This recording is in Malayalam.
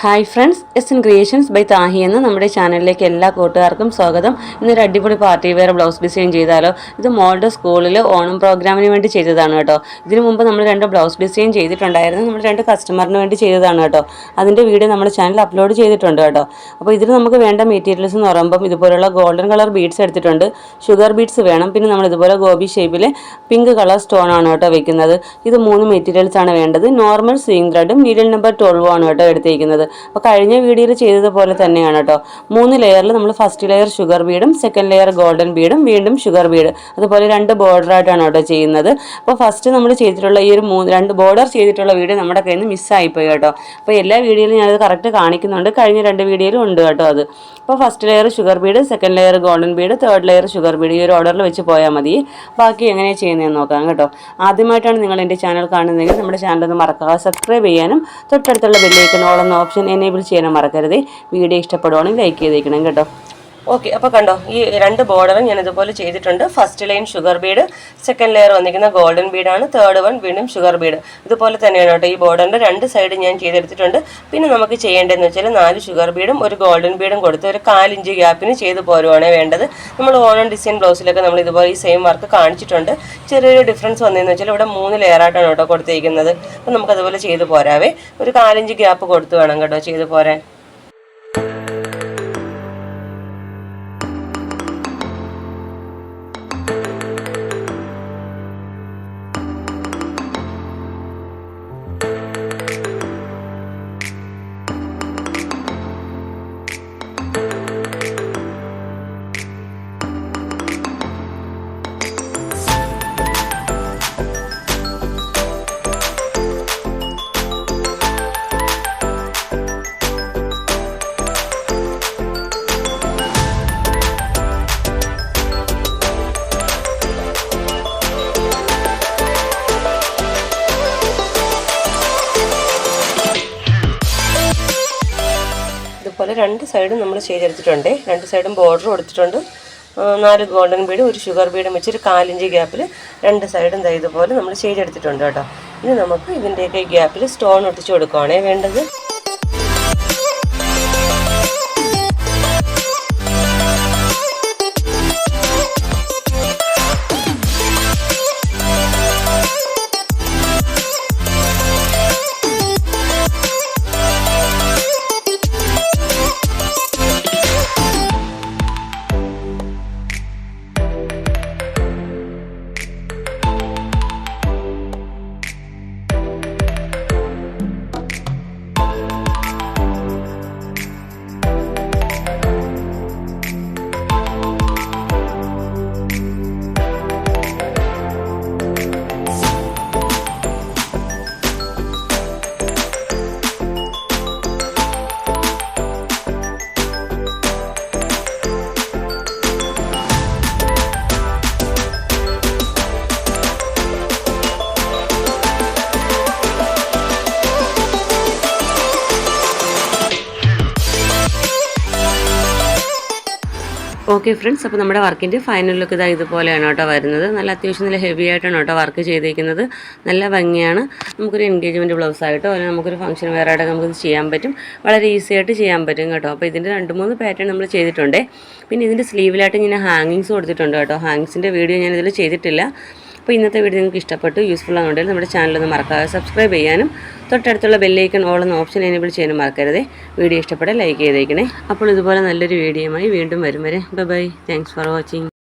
Hi friends S N creations by Thahi എന്ന നമ്മുടെ ചാനലിലേക്ക് എല്ലാ കൂട്ടുകാർക്കും സ്വാഗതം. ഇന്നൊരു അടിപൊളി പാർട്ടി വെയർ ബ്ലൗസ് ഡിസൈൻ ചെയ്താലോ. ഇത് മോളുടെ സ്കൂളിൽ ഓണം പ്രോഗ്രാമിന് വേണ്ടി ചെയ്തതാണ് കേട്ടോ. ഇതിനു മുമ്പ് നമ്മൾ രണ്ട് ബ്ലൗസ് ഡിസൈൻ ചെയ്തിട്ടുണ്ടായിരുന്നു. നമ്മൾ രണ്ട് കസ്റ്റമറിന് വേണ്ടി ചെയ്തതാണ് കേട്ടോ. അതിന്റെ വീഡിയോ നമ്മുടെ ചാനൽ അപ്ലോഡ് ചെയ്തിട്ടുണ്ട് കേട്ടോ. അപ്പോൾ ഇതിൽ നമുക്ക് വേണ്ട മെറ്റീരിയൽസ് എന്ന് പറയുമ്പം ഇതുപോലുള്ള ഗോൾഡൻ കളർ ബീഡ്സ് എടുത്തിട്ടുണ്ട്. ഷുഗർ ബീഡ്സ് വേണം. പിന്നെ നമ്മൾ ഇതുപോലെ ഗോബി ഷേപ്പിൽ പിങ്ക് കളർ സ്റ്റോൺ ആണ് കേട്ടോ വെക്കുന്നത്. ഇത് മൂന്ന് മെറ്റീരിയൽസ് ആണ് വേണ്ടത്. നോർമൽ സ്വിംഗ് ത്രെഡും നീഡിൽ നമ്പർ ട്വൽവും ആണ് കേട്ടോ എടുത്തിരിക്കുന്നത് അപ്പോൾ കഴിഞ്ഞ വീഡിയോയിൽ ചെയ്തതുപോലെ തന്നെയാണ് കേട്ടോ. മൂന്ന് ലെയറിൽ നമ്മൾ ഫസ്റ്റ് ലെയർ ഷുഗർ ബീഡും സെക്കൻഡ് ലെയർ ഗോൾഡൻ ബീഡും വീണ്ടും ഷുഗർ ബീഡ് അതുപോലെ രണ്ട് ബോർഡർ ആയിട്ടാണ് കേട്ടോ ചെയ്യുന്നത്. അപ്പോൾ ഫസ്റ്റ് നമ്മൾ ചെയ്തിട്ടുള്ള ഈ ഒരു മൂന്ന് രണ്ട് ബോർഡർ ചെയ്തിട്ടുള്ള വീഡിയോ നമ്മുടെ കയ്യിൽ നിന്ന് മിസ്സായിപ്പോയി കേട്ടോ. അപ്പോൾ എല്ലാ വീഡിയോയിലും ഞാനത് കറക്റ്റ് കാണിക്കുന്നുണ്ട്. കഴിഞ്ഞ രണ്ട് വീഡിയോയിലും ഉണ്ട് കേട്ടോ അത്. അപ്പോൾ first layer sugar bead second layer golden bead third layer sugar bead ഈ ഒരു ഓർഡറിൽ വെച്ച് പോയാൽ മതി. ബാക്കി എങ്ങനെയാണ് ചെയ്യുന്നതെന്ന് നോക്കാം കേട്ടോ. ആദ്യമായിട്ടാണ് നിങ്ങൾ എന്റെ ചാനൽ കാണുന്നതെങ്കിൽ നമ്മുടെ ചാനൽ ഒന്ന് മറക്കാതെ സബ്സ്ക്രൈബ് ചെയ്യാനും തൊട്ടടുത്തുള്ള ബെല്ലൈക്കൻ ഓളെന്ന ഓപ്ഷൻ എനേബിൾ ചെയ്യാനും മറക്കരുത്. വീഡിയോ ഇഷ്ടപ്പെടുവാണെങ്കിൽ ലൈക്ക് ചെയ്തേക്കണം കേട്ടോ. ഓക്കെ അപ്പോൾ കണ്ടോ ഈ രണ്ട് ബോർഡറും ഞാൻ ഇതുപോലെ ചെയ്തിട്ടുണ്ട്. First line sugar bead second layer വന്നിരിക്കുന്ന ഗോൾഡൻ ബീഡാണ് തേർഡ് വൺ വീണ്ടും ഷുഗർ ബീഡ് ഇതുപോലെ തന്നെയാണ് കേട്ടോ ഈ ബോർഡറിന്റെ രണ്ട് സൈഡ് ഞാൻ ചെയ്തെടുത്തിട്ടുണ്ട്. പിന്നെ നമുക്ക് ചെയ്യേണ്ടതെന്ന് വെച്ചാൽ നാല് ഷുഗർ ബീഡും ഒരു ഗോൾഡൻ ബീഡും കൊടുത്ത് ഒരു കാലിഞ്ച് ഗ്യാപ്പിന് ചെയ്ത് പോരുവാണ് വേണ്ടത്. നമ്മൾ ഓണം ഡിസൈൻ ബ്ലൗസിലൊക്കെ നമ്മൾ ഇതുപോലെ ഈ സെയിം വർക്ക് കാണിച്ചിട്ടുണ്ട്. ചെറിയൊരു ഡിഫറൻസ് വന്നതെന്ന് വെച്ചാൽ ഇവിടെ മൂന്ന് ലെയർ ആയിട്ടാണ് കേട്ടോ കൊടുത്തിരിക്കുന്നത്. അപ്പോൾ നമുക്ക് അതുപോലെ ചെയ്ത് പോരാവേ. ഒരു കാലിഞ്ച് ഗ്യാപ്പ് കൊടുത്തു വേണം കേട്ടോ ചെയ്ത് പോരാൻ. ഇതുപോലെ രണ്ട് സൈഡും നമ്മൾ ചെയ്തെടുത്തിട്ടുണ്ട് രണ്ട് സൈഡും ബോർഡർ കൊടുത്തിട്ടുണ്ട്. നാല് ഗോൾഡൻ ബീഡും ഒരു ഷുഗർ ബീഡും വെച്ച് ഒരു കാലിഞ്ച് ഗ്യാപ്പിൽ രണ്ട് സൈഡും ഇതുപോലെ നമ്മൾ ചെയ്തെടുത്തിട്ടുണ്ട് കേട്ടോ. ഇനി നമുക്ക് ഇതിന്റെയൊക്കെ ഗ്യാപ്പിൽ സ്റ്റോൺ ഒട്ടിച്ച് കൊടുക്കുകയാണേ വേണ്ടത് ഓക്കെ ഫ്രണ്ട്സ് അപ്പോൾ നമ്മുടെ വർക്കിന്റെ ഫൈനൽ ലുക്ക് ഇതാ ഇതുപോലെയാണ് കേട്ടോ വരുന്നത്. നല്ല അത്യാവശ്യം നല്ല ഹെവി ആയിട്ടാണ് കേട്ടോ വർക്ക് ചെയ്തിരിക്കുന്നത് നല്ല ഭംഗിയാണ്. നമുക്കൊരു എൻഗേജ്മെന്റ് ബ്ലൗസ് ആയിട്ടോ അല്ലെങ്കിൽ നമുക്കൊരു ഫംഗ്ഷൻ വേറെ ആയിട്ടൊക്കെ നമുക്കിത് ചെയ്യാൻ പറ്റും. വളരെ ഈസി ആയിട്ട് ചെയ്യാൻ പറ്റും കേട്ടോ. അപ്പോൾ ഇതിന്റെ രണ്ട് മൂന്ന് പാറ്റേൺ നമ്മൾ ചെയ്തിട്ടുണ്ട്. പിന്നെ ഇതിന്റെ സ്ലീവിലായിട്ട് ഞാൻ ഹാങ്ങിങ്സ് കൊടുത്തിട്ടുണ്ട് കേട്ടോ. ഹാങ്ങിങ്സിന്റെ വീഡിയോ ഞാനിതിൽ ചെയ്തിട്ടില്ല. അപ്പോൾ ഇന്നത്തെ വീഡിയോ നിങ്ങൾക്ക് ഇഷ്ടപ്പെട്ടു യൂസ്ഫുൾ ആണെന്നുണ്ടെങ്കിൽ നമ്മുടെ ചാനലൊന്ന് മറക്കാതെ സബ്സ്ക്രൈബ് ചെയ്യാനും തൊട്ടടുത്തുള്ള ബെല്ലൈക്കൺ ഓൾ എന്ന ഓപ്ഷൻ എനേബിൾ ചെയ്യാനും മറക്കരുത്. വീഡിയോ ഇഷ്ടപ്പെട്ടാൽ ലൈക്ക് ചെയ്തേക്കണേ. അപ്പോൾ ഇതുപോലെ നല്ലൊരു വീഡിയോയുമായി വീണ്ടും വരും വരെ. Bye bye thanks for watching